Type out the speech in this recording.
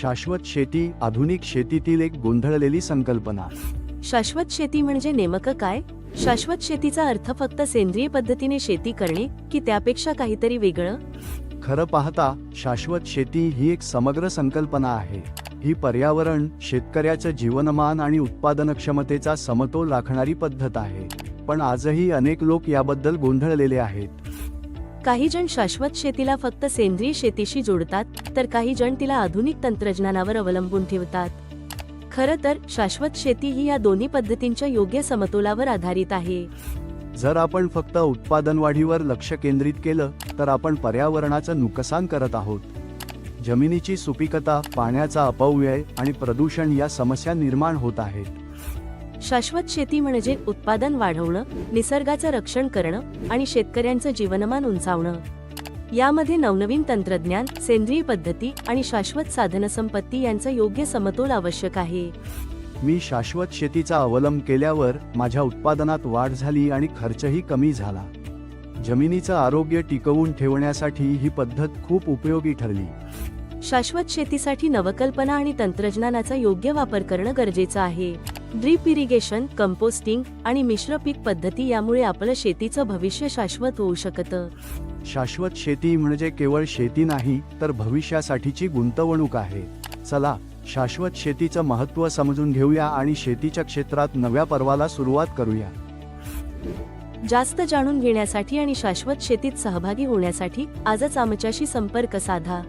शाश्वत शेती आधुनिक शेतीतील एक गोंधळलेली संकल्पना. शाश्वत शेती म्हणजे नेमकं काय? शाश्वत शेतीचा अर्थ फक्त सेंद्रिय पद्धतीने शेती करणे की त्यापेक्षा काहीतरी वेगळं? खरं पाहता शाश्वत शेती ही एक समग्र संकल्पना आहे. ही पर्यावरण शेतकऱ्याचं जीवनमान आणि उत्पादन क्षमतेचा समतोल राखणारी पद्धत आहे. पण आजही अनेक लोक याबद्दल गोंधळलेले आहेत. काही जण शाश्वत शेतीला फक्त सेंद्रिय शेतीशी जोडतात तर काही जण तिला आधुनिक तंत्रज्ञानावर अवलंबून ठेवतात. खरं तर शाश्वत शेती ही या दोन्ही पद्धतींच्या योग्य समतोलावर आधारित आहे. जर आपण फक्त उत्पादन वाढीवर लक्ष केंद्रित केलं तर आपण पर्यावरणाचं नुकसान करत आहोत. जमिनीची सुपीकता पाण्याचा अपव्यय आणि प्रदूषण या समस्या निर्माण होत आहेत. शाश्वत शेती म्हणजे उत्पादन वाढवणं निसर्गाचं रक्षण करणं आणि शेतकऱ्यांचं जीवनमान उंचावणं. यामध्ये नवनवीन तंत्रज्ञान सेंद्रिय पद्धती आणि शाश्वत साधनसंपत्ती यांचं योग्य समतोल आवश्यक आहे. मी शाश्वत शेतीचा अवलंब केल्यावर माझ्या उत्पादनात वाढ झाली आणि खर्चही कमी झाला. जमिनीचं आरोग्य टिकवून ठेवण्यासाठी ही पद्धत खूप उपयोगी ठरली. शाश्वत शेतीसाठी नवकल्पना आणि तंत्रज्ञानाचा योग्य वापर करणं गरजेचं आहे. ड्रीप इरिगेशन कंपोस्टिंग आणि मिश्र पीक पद्धती यामुळे आपलं शेतीचं भविष्य शाश्वत होऊ शकतं. शाश्वत शेती म्हणजे केवळ शेती नाही तर भविष्यासाठीची गुंतवणूक आहे. चला शाश्वत शेतीचं महत्त्व समजून घेऊया आणि शेतीच्या क्षेत्रात नव्या पर्वाला सुरुवात करूया. जास्त जाणून घेण्यासाठी आणि शाश्वत शेतीत सहभागी होण्यासाठी आजच आमच्याशी संपर्क साधा.